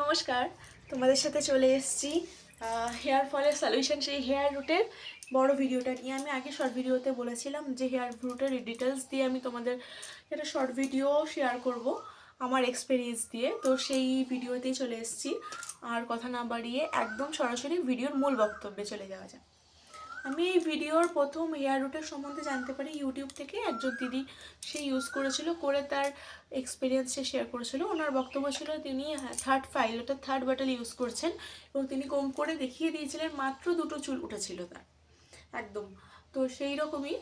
নমস্কার, তোমাদের সাথে চলে এসেছি হেয়ার ফলের সলিউশন সেই হেয়ার রুটের বড় ভিডিওটা নিয়ে। আমি আগে শর্ট ভিডিওতে বলেছিলাম যে হেয়ার রুটের ডিটেলস দিয়ে আমি তোমাদের একটা শর্ট ভিডিও শেয়ার করব আমার এক্সপিরিয়েন্স দিয়ে। তো সেই ভিডিওতেই চলে এসেছি। আর কথা না বাড়িয়ে একদম সরাসরি ভিডিওর মূল বক্তব্যে চলে যাওয়া যায় আমি এই ভিডিওর প্রথম হেয়ার রুটের সম্বন্ধে জানতে পারি ইউটিউব থেকে একজন দিদি সে ইউজ করেছিল, করে তার এক্সপিরিয়েন্স সে শেয়ার করেছিল। ওনার বক্তব্য ছিল তিনি থার্ড ফাইল অর্থাৎ থার্ড বাটল ইউজ করছেন এবং তিনি কম করে দেখিয়ে দিয়েছিলেন, মাত্র দুটো চুল উঠেছিল তার। একদম। তো সেই রকমই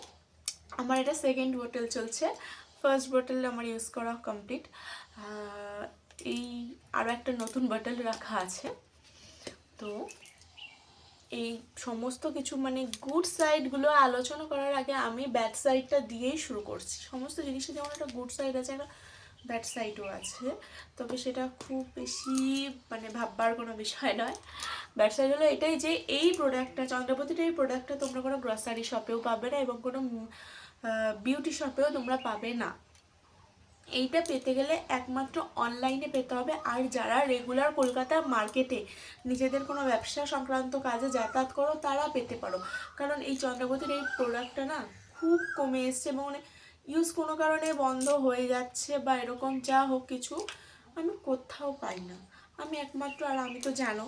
আমার এটা সেকেন্ড বোটেল চলছে। ফার্স্ট বোটেল আমার ইউজ করা কমপ্লিট এই আরও একটা নতুন বোটেল রাখা আছে। তো এই সমস্ত কিছু মানে গুড সাইডগুলো আলোচনা করার আগে আমি ব্যাড সাইডটা দিয়েই শুরু করছি। সমস্ত জিনিসের যেমন একটা গুড সাইড আছে, একটা ব্যাড সাইডও আছে। তবে সেটা খুব বেশি মানে ভাববার কোনো বিষয় নয়। ব্যাড সাইড হলো এটাই যে, এই প্রোডাক্টটা চন্দ্রপতির এই প্রোডাক্টটা তোমরা কোনো গ্রসারি শপেও পাবে না এবং কোনো বিউটি শপেও তোমরা পাবে না। এইটা পেতে গেলে একমাত্র অনলাইনে পেতে হবে। আর যারা রেগুলার কলকাতা মার্কেটে নিজেদের কোনো ব্যবসা সংক্রান্ত কাজে যাতায়াত করো, তারা পেতে পারো। কারণ এই চন্দ্রবতীর এই প্রোডাক্টটা না খুব কমে এসছে এবং মানে ইউজ কোনো কারণে বন্ধ হয়ে যাচ্ছে বা এরকম যা হোক কিছু আমি কোথাও পাই না। আমি একমাত্র, আর আমি তো জানো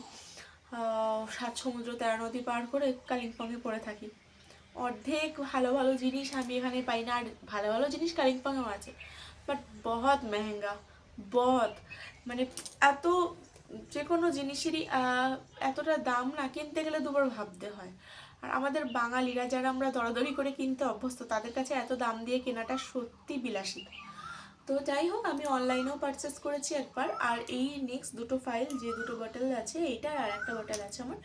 সাত সমুদ্র তেরা নদী পার করে কালিম্পংয়ে পড়ে থাকি। অর্ধেক ভালো ভালো জিনিস আমি এখানে পাই না, আর ভালো ভালো জিনিস কালিম্পংয়েও আছে। বাট বহুত মেহেঙ্গা বহুত মানে এত যে কোনো জিনিসেরই এতটা দাম না কিনতে গেলে দুবার ভাবতে হয়। আর আমাদের বাঙালিরা যারা আমরা দরদরি করে কিনতে অভ্যস্ত, তাদের কাছে এত দাম দিয়ে কেনাটা সত্যি বিলাসিতা। তো যাই হোক, আমি অনলাইনেও পারচেস করেছি একবার, আর এই নেক্সট দুটো ফাইল যে দুটো বটল আছে, এইটা আর একটা বটল আছে আমার,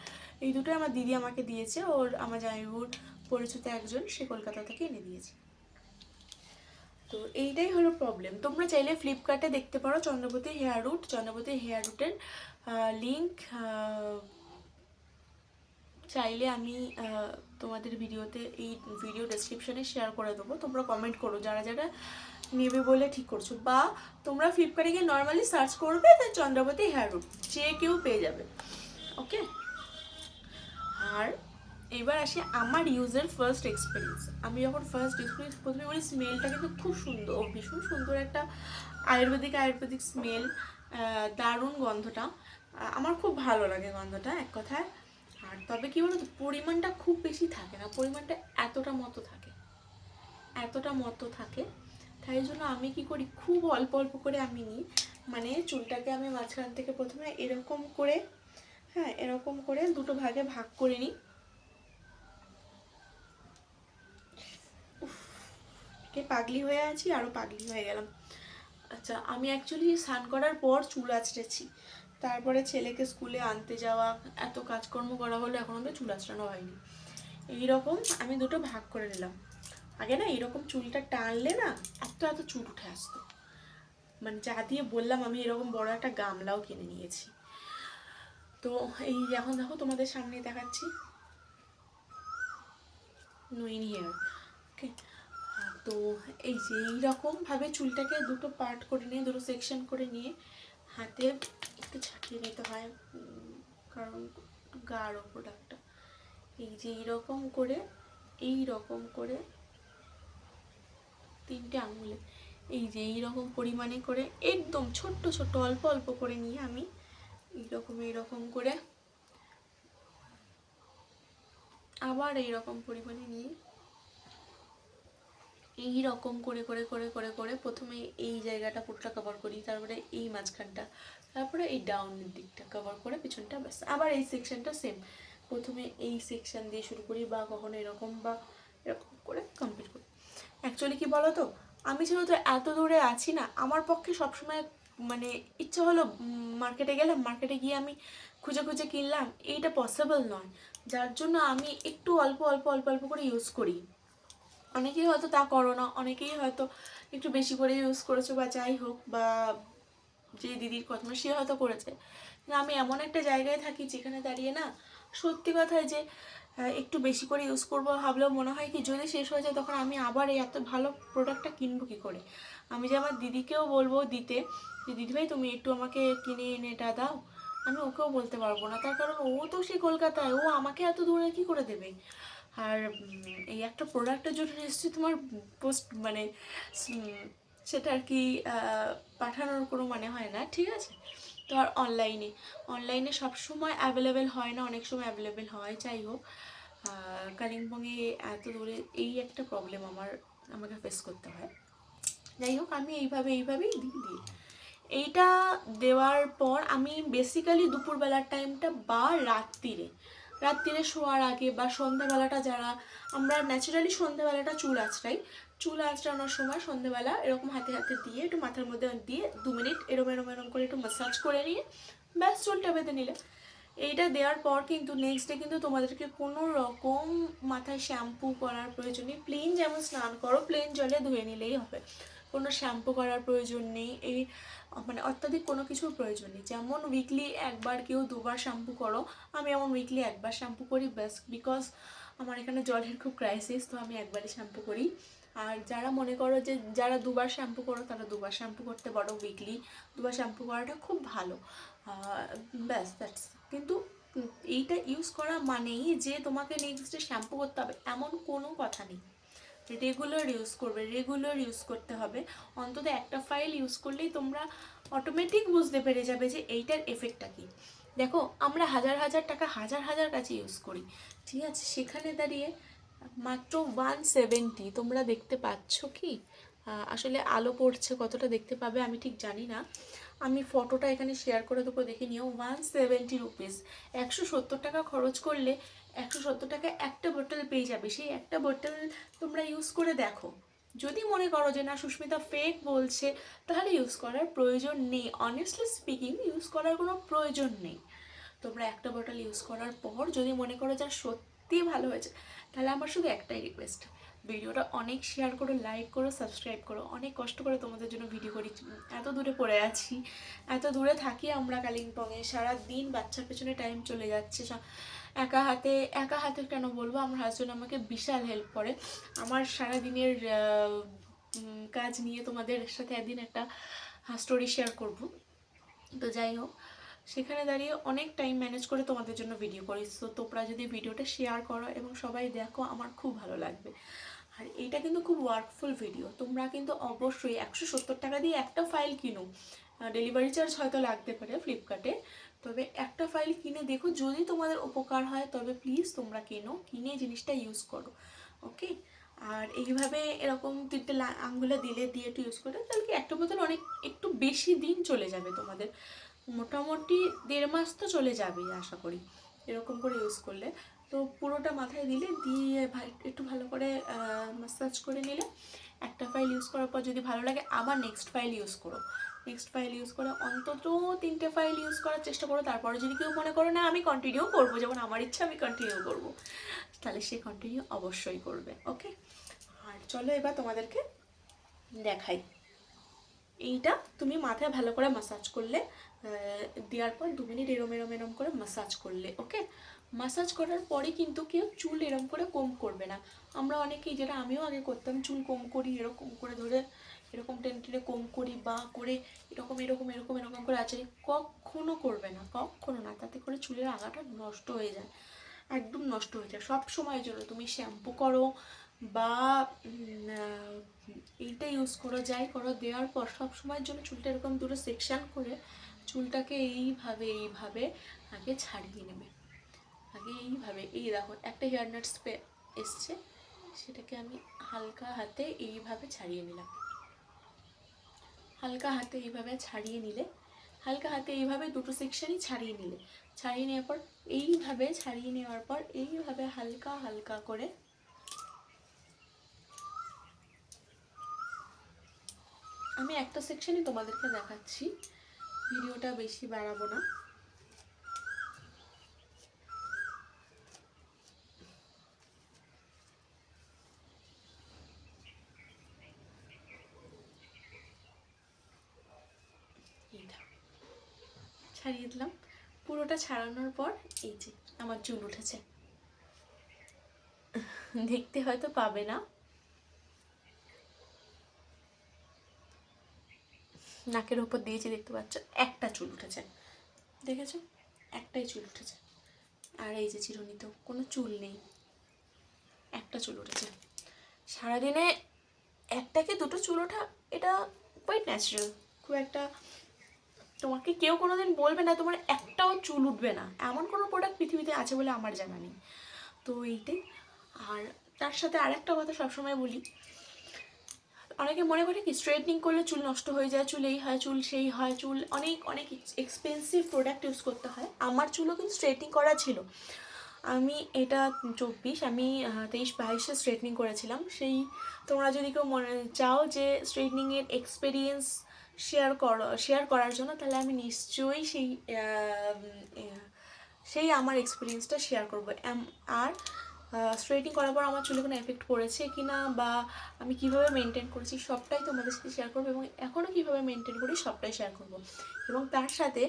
এই দুটো আমার দিদি আমাকে দিয়েছে। ওর, আমার জামাইবুর পরিচিত একজন, সে কলকাতা থেকে এনে দিয়েছে। তো এইটাই হলো প্রবলেম তোমরা চাইলে ফ্লিপকার্টে দেখতে পারো Chandrapati hair root Chandrapati hair রুটের লিঙ্ক চাইলে আমি তোমাদের ভিডিওতে এই ভিডিও ডেসক্রিপশনে শেয়ার করে দেবো। তোমরা কমেন্ট করো, যারা যারা নেবে বলে ঠিক করছ। বা তোমরা ফ্লিপকার্টে গিয়ে নর্মালি সার্চ করবে তা চন্দ্রপতি হেয়ার রুট যে কেউ পেয়ে যাবে। ওকে আর এবার আসি আমার ইউজের ফার্স্ট এক্সপিরিয়েন্স আমি যখন ফার্স্ট এক্সপিরিয়েন্স প্রথমে বলি স্মেলটা কিন্তু খুব সুন্দর ও ভীষণ সুন্দর একটা আয়ুর্বেদিক আয়ুর্বেদিক স্মেল দারুণ গন্ধটা। আমার খুব ভালো লাগে গন্ধটা, এক কথায়। আর তবে কি বলতো, পরিমাণটা খুব বেশি থাকে না, পরিমাণটা এতটা মতো থাকে। এতটা মতো থাকে। তাই জন্য আমি কি করি, খুব অল্প অল্প করে আমি নিই। মানে চুলটাকে আমি মাঝখান থেকে প্রথমে এরকম করে হ্যাঁ এরকম করে দুটো ভাগে ভাগ করে নিই। কে পাগলি হয়ে আছি আরও পাগলি হয়ে গেলাম। আচ্ছা আমি অ্যাকচুয়ালি স্নান করার পর চুল আঁচড়েছি। তারপরে ছেলেকে স্কুলে আনতে যাওয়া, এত কাজকর্ম করা হলো, এখন অব্দি চুল আঁচড়ানো হয়নি। এইরকম আমি দুটো ভাগ করে নিলাম। আগে না এরকম চুলটা টানলে না এত এত চুল উঠে আসতো। মানে যা দিয়ে বললাম, আমি এরকম বড় একটা গামলাও কিনে নিয়েছি। তো এই এখন দেখো তোমাদের সামনে দেখাচ্ছি। নুইন হেয়ার ওকে তো এই যে এইরকমভাবে চুলটাকে দুটো পার্ট করে নিয়ে, দুটো সেকশন করে নিয়ে হাতে একটু ছাটিয়ে নিতে হয় কারণ গাঢ় প্রোডাক্টটা এই যে এইরকম করে এই রকম করে তিনটে আঙুলে, এই যে এইরকম পরিমাণে করে, একদম ছোট্ট ছোট্ট, অল্প অল্প করে নিয়ে আমি এইরকম এইরকম করে আবার এইরকম পরিমাণে নিয়ে এই রকম করে করে করে করে করে প্রথমে এই জায়গাটা পুরোটা কভার করি, তারপরে এই মাঝখানটা, তারপরে এই ডাউনের দিকটা কভার করে পিছনটা ব্যাস। আবার এই সেকশনটা সেম প্রথমে এই সেকশন দিয়ে শুরু করি বা কখনো এরকম বা এরকম করে কমপ্লিট করি। অ্যাকচুয়ালি কি বলো তো আমি যেহেতু এত দূরে আছি না, আমার পক্ষে সবসময় মানে ইচ্ছা হলো মার্কেটে গেলাম মার্কেটে গিয়ে আমি খুঁজে খুঁজে কিনলাম। এইটা পসিবল নয়। যার জন্য আমি একটু অল্প অল্প অল্প অল্প করে ইউজ করি। অনেকেই হয়তো তা করো না, অনেকেই হয়তো একটু বেশি করে ইউজ করেছ বা যাই হোক বা যে দিদির কথা সে হয়তো করেছে। কিন্তু আমি এমন একটা জায়গায় থাকি যেখানে দাঁড়িয়ে না সত্যি কথায় যে একটু বেশি করে ইউজ করব ভাবলেও মনে হয় কি যদি শেষ হয়ে যায় তখন আমি আবার এই এত ভালো প্রোডাক্টটা কিনবো কি করে? আমি যে আমার দিদিকেও বলব দিতে যে দিদিভাই তুমি একটু আমাকে কিনে এনে এটা দাও। আমি ওকেও বলতে পারব না। তার কারণ ও তো সেই কলকাতায়, ও আমাকে এত দূরে কি করে দেবে? আর এই একটা প্রোডাক্টের জন্য নিশ্চয়ই তোমার পোস্ট মানে সেটা আর কি পাঠানোর কোনো মানে হয় না, ঠিক আছে? তো আর অনলাইনে অনলাইনে সব সময় অ্যাভেলেবেল হয় না, অনেক সময় অ্যাভেলেবেল হয়, যাই হোক। কালিম্পংয়ে এত দূরে এই একটা প্রবলেম আমার, আমাকে ফেস করতে হয়। যাই হোক, আমি এইভাবে, এইভাবেই দিই দিই। এইটা দেওয়ার পর আমি বেসিক্যালি দুপুরবেলার টাইমটা বা রাত্রিরে রাত্রিরে শোয়ার আগে বা সন্ধ্যাবেলাটা যারা, আমরা ন্যাচারালি সন্ধ্যাবেলাটা চুল আঁচড়াই। চুল আঁচড়ানোর সময় সন্ধ্যাবেলা এরকম হাতে হাতে দিয়ে একটু মাথার মধ্যে দিয়ে দু মিনিট এরম এরম এরম করে একটু মাসাজ করে নিয়ে ব্যাস চুলটা বেঁধে নিলে। এইটা দেওয়ার পর কিন্তু নেক্সট ডে কিন্তু তোমাদেরকে কোনো রকম মাথায় শ্যাম্পু করার প্রয়োজন নেই। প্লেন যেমন স্নান করো প্লেন জলে ধুয়ে নিলেই হবে। কোনো শ্যাম্পু করার প্রয়োজন নেই। এই মানে অত্যাধিক কোনো কিছুর প্রয়োজন নেই। যেমন উইকলি একবার কেউ দুবার শ্যাম্পু করো, আমি এমন উইকলি একবার শ্যাম্পু করি ব্যাস বিকজ আমার এখানে জলের খুব ক্রাইসিস তো আমি একবারই শ্যাম্পু করি। আর যারা মনে করো যে যারা দুবার শ্যাম্পু করো, তারা দুবার শ্যাম্পু করতে পারো উইকলি দুবার শ্যাম্পু করাটা খুব ভালো। ব্যাস দ্যাটস কিন্তু এইটা ইউজ করা মানেই যে তোমাকে নেক্সট ডে শ্যাম্পু করতে হবে, এমন কোনো কথা নেই। রেগুলার ইউজ করবে রেগুলার ইউজ করতে হবে। অন্তত একটা ফাইল ইউজ করলেই তোমরা অটোমেটিক বুঝতে পেরে যাবে যে এইটার এফেক্টটা কী। দেখো, আমরা হাজার হাজার টাকা হাজার হাজার কাছে ইউজ করি। ঠিক আছে, সেখানে দাঁড়িয়ে মাত্র ওয়ান সেভেন্টি তোমরা দেখতে পাচ্ছ কি? আসলে আলো পড়ছে, কতটা দেখতে পাবে আমি ঠিক জানি না। আমি ফটোটা এখানে শেয়ার করে দেবো দেখে নিও। ওয়ান সেভেন্টি রুপিস একশো সত্তর টাকা খরচ করলে একশো সত্তর টাকা একটা বোতল পেয়ে যাবে। সেই একটা বোতল তোমরা ইউজ করে দেখো। যদি মনে করো যে, না, সুস্মিতা ফেক বলছে, তাহলে ইউজ করার প্রয়োজন নেই। অনেস্টলি স্পিকিং ইউজ করার কোনো প্রয়োজন নেই। তোমরা একটা বোতল ইউজ করার পর যদি মনে করো যা সত্যি ভালো হয়েছে, তাহলে আমার শুধু একটাই রিকোয়েস্ট ভিডিওটা অনেক শেয়ার করো লাইক করো সাবস্ক্রাইব করো। অনেক কষ্ট করে তোমাদের জন্য ভিডিও করি। এত দূরে পড়ে আছি। এত দূরে থাকি আমরা কালিম্পংয়ে। সারা দিন বাচ্চার পেছনে টাইম চলে যাচ্ছে। একা হাতে একা হাতে কেন বলব? আমার হাজব্যান্ড আমাকে বিশাল হেল্প করে। আমার সারা দিনের কাজ নিয়ে তোমাদের সাথে একদিন একটা স্টোরি শেয়ার করব। তো যাই হোক, সেখানে দাঁড়িয়ে অনেক টাইম ম্যানেজ করে তোমাদের জন্য ভিডিও করি। তো তোমরা যদি ভিডিওটা শেয়ার করো এবং সবাই দেখো, আমার খুব ভালো লাগবে। আর এইটা কিন্তু খুব ওয়ার্কফুল ভিডিও তোমরা কিন্তু অবশ্যই একশো সত্তর টাকা দিয়ে একটা ফাইল কিনো। ডেলিভারি চার্জ হয়তো লাগতে পারে ফ্লিপকার্টে তবে একটা ফাইল কিনে দেখো, যদি তোমাদের উপকার হয়, তবে প্লিজ তোমরা কেনো, কিনে জিনিসটা ইউজ করো। ওকে আর এইভাবে এরকম তিনটে আঙ্গুলে দিলে, দিয়ে একটু ইউজ করে তাহলে কি একটা বোতল অনেক, একটু বেশি দিন চলে যাবে তোমাদের। মোটামুটি দেড় মাস তো চলে যাবেই, আশা করি। এরকম করে ইউজ করলে। তো পুরোটা মাথায় দিলে দিয়ে একটু ভালো করে মাসাজ করে নিলে একটা ফাইল ইউজ করার পর যদি ভালো লাগে আবার নেক্সট ফাইল ইউজ করো। নেক্সট ফাইল ইউজ করে অন্তত তিনটে ফাইল ইউজ করার চেষ্টা করো। তারপরে যদি কেউ মনে করো, না, আমি কন্টিনিউ করব। যেমন আমার ইচ্ছা, আমি কন্টিনিউ করব। তাহলে সে কন্টিনিউ অবশ্যই করবে ওকে আর চলো এবার তোমাদেরকে দেখাই। এইটা তুমি মাথায় ভালো করে মাসাজ করলে দেওয়ার পর দু মিনিট এরম এরম এরম করে মাসাজ করলে ওকে মাসাজ করার পরে কিন্তু কেউ চুল এরম করে কম করবে না। আমরা অনেকেই যেটা আমিও আগে করতাম চুল কম করি, এরকম করে ধরে এরকম টেনে টেনে কম করি বা করে এরকম এরকম এরকম এরকম করে আচারি কখনো করবে না, কখনো না। তাতে করে চুলের আগাটা নষ্ট হয়ে যায়, একদম নষ্ট হয়ে যায়। সব সময়ের জন্য তুমি শ্যাম্পু করো বা এইটা ইউজ করো, যাই করো, দেওয়ার পর সব সময়ের জন্য চুলটা এরকম দুটো সেকশান করে চুলটাকে এইভাবে এইভাবে আগে ছাড়িয়ে নেবে। আগে এইভাবে, এই দেখো, একটা হেয়ার স্প্রে এসছে, সেটাকে আমি হালকা হাতে এইভাবে ছাড়িয়ে নিলাম। হালকা হাতে এইভাবে ছাড়িয়ে নিলে, হালকা হাতে এইভাবে দুটো সেকশনই ছাড়িয়ে নিলে। ছাড়িয়ে নেওয়ার পর, এইভাবে ছাড়িয়ে নেওয়ার পর, এইভাবে হালকা হালকা করে আমি একটা সেকশনই তোমাদেরকে দেখাচ্ছি। ভিডিওটা বেশি বাড়াবো না এই দেখো। ছাড়িয়ে দিলাম। পুরোটা ছাড়ানোর পর এই যে আমার চুল উঠেছে। দেখতে হয়তো পাবে না। নাকের ওপর দিয়েছি দেখতে পাচ্ছ, একটা চুল উঠেছে। দেখেছ? একটাই চুল উঠেছে। আর এই যে চিরুনিতেও কোনো চুল নেই। একটা চুল উঠেছে। সারাদিনে একটা কি দুটো চুল ওঠা, এটা কোয়াইট ন্যাচারাল খুব একটা তোমাকে কেউ কোনোদিন বলবে না, তোমার একটাও চুল উঠবে না। এমন কোনো প্রোডাক্ট পৃথিবীতে আছে বলে আমার জানা নেই। তো এইটাই। আর তার সাথে আরেকটা কথা সবসময় বলি। অনেকে মনে করে কি স্ট্রেটনিং করলে চুল নষ্ট হয়ে যায়, চুল এই হয়, চুল সেই হয়, চুল অনেক অনেক এক্সপেন্সিভ প্রোডাক্ট ইউজ করতে হয়। আমার চুলও কিন্তু স্ট্রেটনিং করা ছিল। আমি এটা চব্বিশ, আমি তেইশ, বাইশে স্ট্রেটনিং করেছিলাম। সেই তোমরা যদি কেউ মনে, চাও যে স্ট্রেটনিংয়ের এক্সপিরিয়েন্স শেয়ার করো শেয়ার করার জন্য, তাহলে আমি নিশ্চয়ই সেই সেই আমার এক্সপিরিয়েন্সটা শেয়ার করব। আর স্ট্রেটিং করার পর আমার চুলে কোনো এফেক্ট পড়েছে কি না, বা আমি কীভাবে মেনটেন করেছি, সবটাই তোমাদের সাথে শেয়ার করব, এবং এখনও কীভাবে মেনটেন করি, সবটাই শেয়ার করব। এবং তার সাথে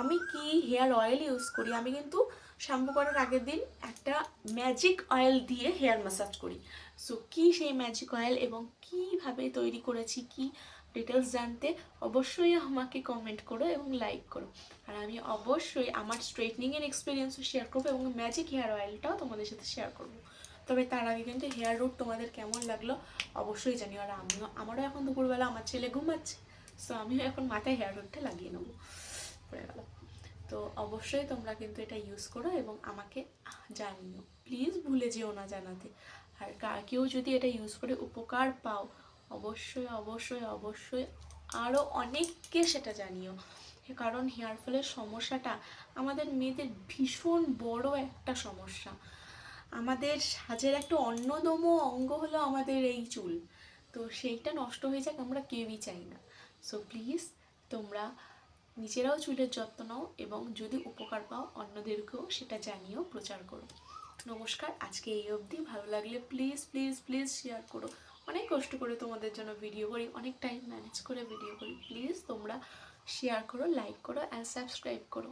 আমি কি হেয়ার অয়েল ইউজ করি, আমি কিন্তু শ্যাম্পু করার আগের দিন একটা ম্যাজিক অয়েল দিয়ে হেয়ার ম্যাসাজ করি। সো কী সেই ম্যাজিক অয়েল এবং কীভাবে তৈরি করেছি, কি ডিটেলস জানতে অবশ্যই আমাকে কমেন্ট করো এবং লাইক করো। আর আমি অবশ্যই আমার স্ট্রেটনিংয়ের এক্সপিরিয়েন্সও শেয়ার করব এবং ম্যাজিক হেয়ার অয়েলটাও তোমাদের সাথে শেয়ার করব। তবে তার আগে কিন্তু হেয়ার রুট তোমাদের কেমন লাগল অবশ্যই জানিও। আর আমিও, আমারও এখন দুপুরবেলা আমার ছেলে ঘুমাচ্ছে সো আমিও এখন মাথায় হেয়ার রুটটা লাগিয়ে নেব। পড়ে গেল। তো অবশ্যই তোমরা কিন্তু এটা ইউজ করো এবং আমাকে জানিও। প্লিজ ভুলে যেও না জানাতে। আর কেউ যদি এটা ইউজ করে উপকার পাও অবশ্যই অবশ্যই অবশ্যই। আরও অনেককে সেটা জানিও। কারণ হেয়ার ফলের সমস্যাটা আমাদের মেয়েদের ভীষণ বড় একটা সমস্যা। আমাদের সাজের একটা অন্যতম অঙ্গ হলো আমাদের এই চুল। তো সেইটা নষ্ট হয়ে যাক, আমরা কেউই চাই না। সো প্লিজ তোমরা নিজেরাও চুলের যত্ন নাও এবং যদি উপকার পাও অন্যদেরকেও সেটা জানিও, প্রচার করো। নমস্কার, আজকে এই অবধি। ভালো লাগলে প্লিজ প্লিজ প্লিজ শেয়ার করো। অনেক কষ্ট করে তোমাদের জন্য ভিডিও করি, অনেক টাইম ম্যানেজ করে ভিডিও করি। প্লিজ তোমরা শেয়ার করো লাইক করো অ্যান্ড সাবস্ক্রাইব করো।